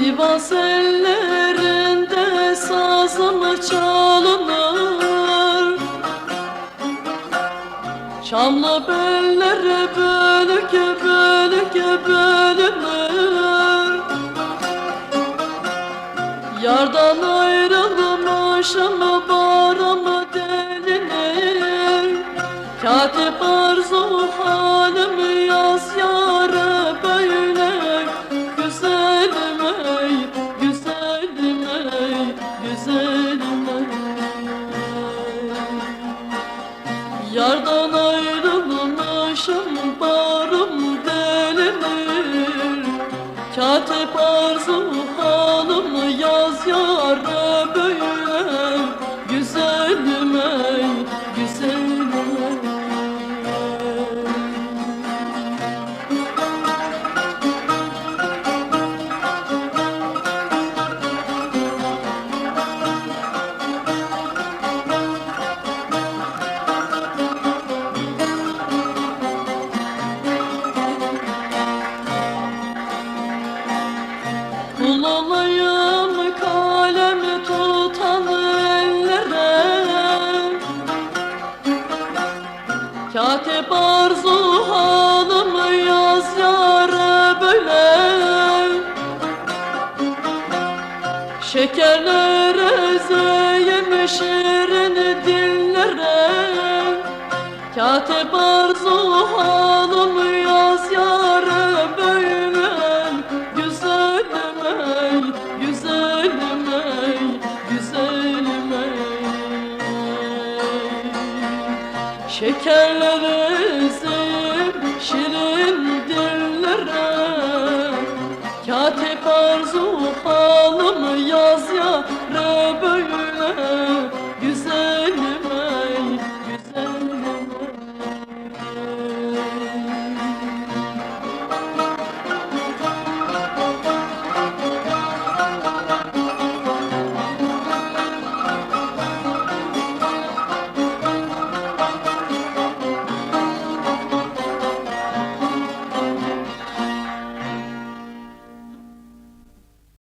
Yaz ellerinde sazım çalınır. Çamlı belleri bölüke bölüke bölünür. Yardan ayrılmışım baram delinir? Katip arzu halim yaz yarı arzu halım yaz yara böyle Güzelim Kul olayım kalem tutan ellere Katip arzu halımı yaz yara böyle. Şekerlere zeyim şirin dillere. Katip arzu halımı Şekerlere ezip şirin dillere. Katip arzu ya